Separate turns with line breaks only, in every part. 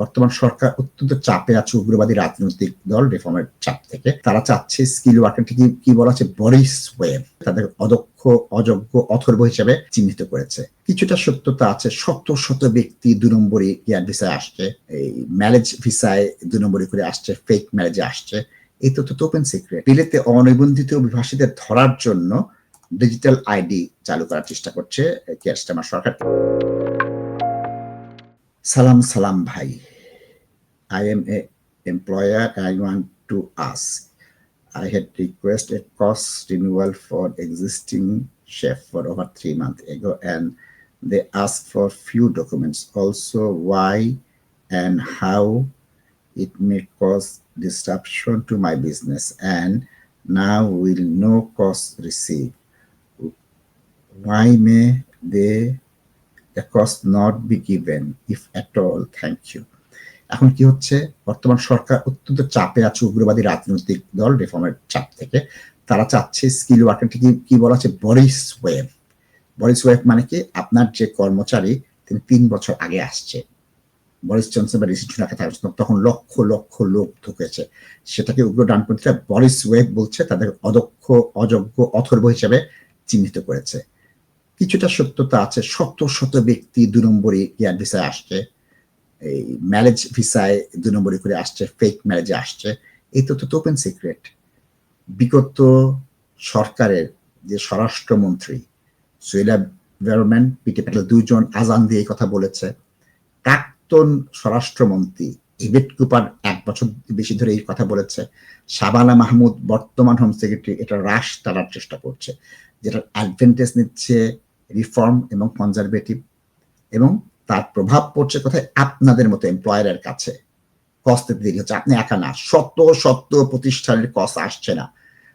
বর্তমান সরকার অত্যন্ত চাপে আছে উগ্রবাদী রাজনৈতিক দল রিফর্মের চাপ থেকে। তারা চাচ্ছে স্কিল ওয়ার্কারকে কি বলা হচ্ছে বরিস ওয়েব তাদের অদক্ষ, অযোগ্য, অথর্ব হিসেবে চিহ্নিত করেছে। কিছুটা সত্যতা আছে, শত শত ব্যক্তি দু নম্বরই ইয়ার ভিসায় আসছে, এই ম্যারেজ ভিসায় দু নম্বরই করে আসছে ফেক ম্যারেজে আসছে। এই তথ্য তো ওপেন সিক্রেট বিলেতে অনিবন্ধিত অভিবাসীদের ধরার জন্য ডিজিটাল আইডি চালু করার চেষ্টা করছে কেয়ারস্টামার সরকার। সালাম সালাম ভাই। I am a employer I want to ask. I had requested cost renewal for existing chef for over three months ago and they asked for few documents also why and how it may cause disruption to my business and now will no cost receive. Why may they the cost not be given if at all? Thank you এখন কি হচ্ছে? বর্তমান সরকার অত্যন্ত চাপে আছে উগ্রবাদী রাজনৈতিক দল রিফর্মের চাপ থেকে। তারা চাচ্ছে স্কিল ওয়ার্কারকে কি কি বলা হচ্ছে? বরিস ওয়েব বরিস ওয়েব মানে কি? আপনার যে কর্মচারী, তিনি তিন বছর আগে আসছে। বরিস জনসন বা ঋষি সুনাকে তখন লক্ষ লক্ষ লোক ঢুকেছে। সেটাকে উগ্র ডানপন্থীরা বরিস ওয়েব বলছে, তাদের অদক্ষ, অযোগ্য, অথর্ব হিসেবে চিহ্নিত করেছে। কিছুটা সত্যতা আছে, শত শত ব্যক্তি দু নম্বরই ইয়ার ভিসায় আসছে। এই ম্যারেজ ভিসায় দু নম্বরই করে আসছে ফেক ম্যারেজে আসছে। এই তথ্য তো ওপেন সিক্রেট বিগত সরকারের যে স্বরাষ্ট্রমন্ত্রী সুইলা বেরোম্যান, পিটি প্যাটেল দুজন আজান দিয়ে কথা বলেছে। প্রাক্তন স্বরাষ্ট্রমন্ত্রী ইভেট কুপার এক বছর বেশি ধরে এই কথা বলেছে। শাবানা মাহমুদ বর্তমান হোম সেক্রেটারি এটা হ্রাস টানার চেষ্টা করছে, যেটার অ্যাডভান্টেজ নিচ্ছে রিফর্ম এবং কনজারভেটিভ এবং তার প্রভাব পড়ছে কোথায়? আপনাদের মতো এমপ্লয়ারের কাছে। কস্ট দেরি হচ্ছে। আপনি একা না। শত শত প্রতিষ্ঠানের কস্ট আসছে না।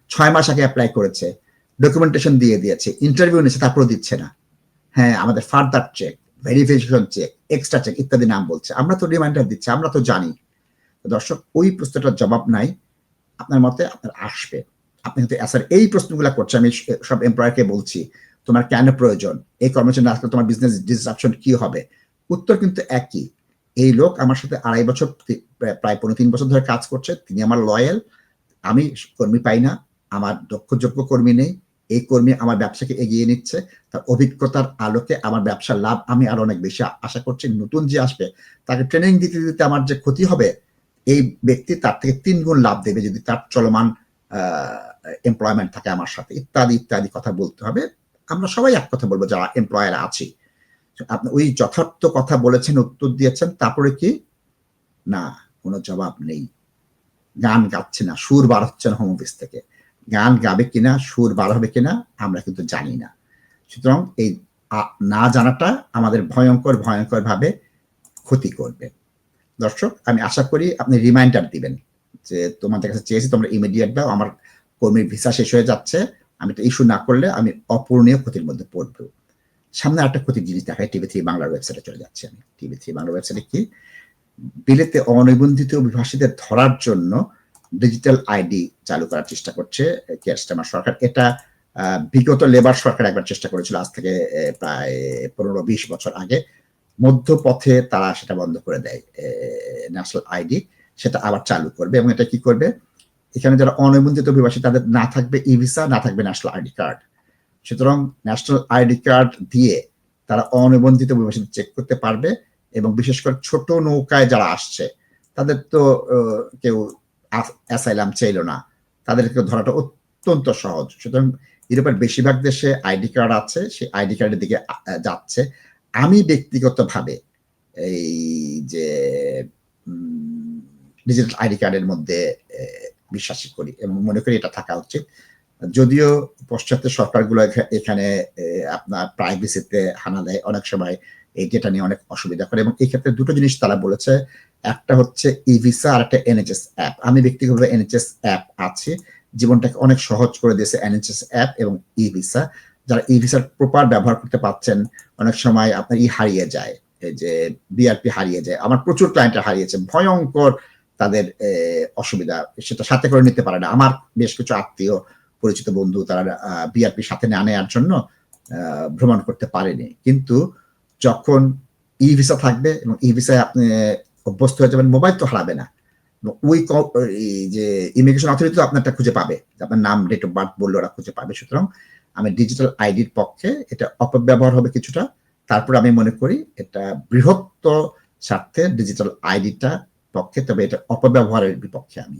ছয় মাস আগে অ্যাপ্লাই করেছে। ডকুমেন্টেশন দিয়ে দিয়েছে। ইন্টারভিউ নিয়েছে তারপরে দিচ্ছে না। হ্যাঁ আমাদের further check verification check extra check ইত্যাদি নাম বলছে। আমরা তো রিমাইন্ডার দিচ্ছি, আমরা তো জানি। দর্শক, ওই প্রশ্নটার জবাব নাই। আপনার মতে আপনার আসবে। আপনি হয়তো স্যার এই প্রশ্নগুলো করছে আমি সব এমপ্লয়ারকে বলছি, তোমার কেন প্রয়োজন? এই কর্মচারী না আসলে তোমার বিজনেস ডিসরাপশন কি হবে? উত্তর কিন্তু একই। এই লোক আমার সাথে আড়াই বছর প্রায় পনেরো তিন বছর ধরে কাজ করছে, তিনি আমার লয়াল আমি কর্মী পাই না, আমার দক্ষযোগ্য কর্মী নেই, এই কর্মী আমার ব্যবসাকে এগিয়ে নিচ্ছে, তার অভিজ্ঞতার আলোকে আমার ব্যবসার লাভ আমি আরও অনেক বেশি আশা করছি, নতুন যে আসবে, তাকে ট্রেনিং দিতে দিতে আমার যে ক্ষতি হবে, এই ব্যক্তি তার থেকে তিন গুণ লাভ দেবে যদি তার চলমান এমপ্লয়মেন্ট থাকে আমার সাথে। ইত্যাদি ইত্যাদি কথা বলতে হবে। আমরা সবাই এক কথা বলব যারা এমপ্লয়ার আছি। ওই যথার্থ কথা বলেছেন, উত্তর দিয়েছেন, তারপরে কি? না, কোনো জবাব নেই। গান গাচ্ছে না, সুর বার হচ্ছে না হোম অফিস থেকে। গান গাবে কিনা, সুর বার হবে কিনা, আমরা কিন্তু জানি না। সুতরাং এই না জানাটা আমাদের ভয়ঙ্কর ভয়ঙ্কর ভাবে ক্ষতি করবে। দর্শক, আমি আশা করি আপনি রিমাইন্ডার দিবেন যে তোমাদের কাছে চেয়েছি, তোমরা ইমিডিয়েট দাও, আমার কর্মীর ভিসা শেষ হয়ে যাচ্ছে। আমি এটা ইস্যু না করলে আমি অপূরণীয় ক্ষতির মধ্যে পড়ব। সামনে একটা ক্ষতির জিনিস দেখায় টিভি থ্রি বাংলার ওয়েবসাইটে চলে যাচ্ছে আমি। টিভি থ্রি বাংলার ওয়েবসাইটে কি? বিলেতে অনিবন্ধিত অভিবাসীদের ধরার জন্য ডিজিটাল আইডি চালু করার চেষ্টা করছে কেয়ারস্টামার সরকার। এটা বিগত লেবার সরকার একবার চেষ্টা করেছিল আজ থেকে প্রায় পনেরো বিশ বছর আগে। মধ্যপথে তারা সেটা বন্ধ করে দেয় ন্যাশনাল আইডি সেটা আবার চালু করবে এবং এটা কি করবে? এখানে যারা অনিবন্ধিত অভিবাসী, তাদের না থাকবে ই ভিসা না থাকবে ন্যাশনাল আইডি কার্ড সুতরাং ন্যাশনাল আইডি কার্ড দিয়ে তারা অনিবন্ধিত অভিবাসীদের চেক করতে পারবে এবং বিশেষ করে ছোট নৌকায় যারা আসছে, তাদের তো কেউ অ্যাসাইলাম চাইল না। তাদেরকে ধরাটা অত্যন্ত সহজ। সুতরাং ইউরোপের বেশিরভাগ দেশে আইডি কার্ড আছে, সেই আইডি কার্ডের দিকে যাচ্ছে। আমি ব্যক্তিগতভাবে এই যে ডিজিটাল আইডি কার্ডের মধ্যে বিশ্বাসী করি এবং মনে করি এটা থাকা উচিত। যদিও পশ্চাত্য সরকারগুলো এখানে আপনার প্রাইভেসিতে হানা দেয়, অনেক সময় এই ডেটা নিয়ে অনেক অসুবিধা করে। এবং এই ক্ষেত্রে দুটো জিনিস তারা বলেছে। একটা হচ্ছে ই ভিসা আর একটা এনএচএস অ্যাপ আমি ব্যক্তিগতভাবে এনএচএস অ্যাপ আছে। জীবনটাকে অনেক সহজ করে দিয়েছে এনএচএস অ্যাপ এবং ই ভিসা যারা ই ভিসার প্রপার ব্যবহার করতে পারছেন, অনেক সময় আপনার ই হারিয়ে যায়। যে বিআরপি হারিয়ে যায়। আমার প্রচুর ক্লায়েন্টের হারিয়েছে। ভয়ঙ্কর তাদের অসুবিধা। সেটা সাথে করে নিতে পারে না। আমার বেশ কিছু আত্মীয় পরিচিত বন্ধু তারা বিআরপি সাথে না নেওয়ার জন্য ভ্রমণ করতে পারেনি। কিন্তু যখন ই ভিসা থাকবে এবং ই ভিসায় আপনি অভ্যস্ত হয়ে যাবেন, মোবাইল তো হারাবে না। ওই যে ইমিগ্রেশন অথরিটি তো আপনারটা খুঁজে পাবে। আপনার নাম ডেট অফ বার্থ বললে ওরা খুঁজে পাবে। সুতরাং আমি ডিজিটাল আইডির পক্ষে এটা অপব্যবহার হবে কিছুটা। তারপর আমি মনে করি এটা বৃহত্তর স্বার্থে ডিজিটাল আইডিটা পক্ষে, তবে এটা অপব্যবহারের বিপক্ষে আমি।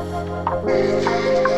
Thank you.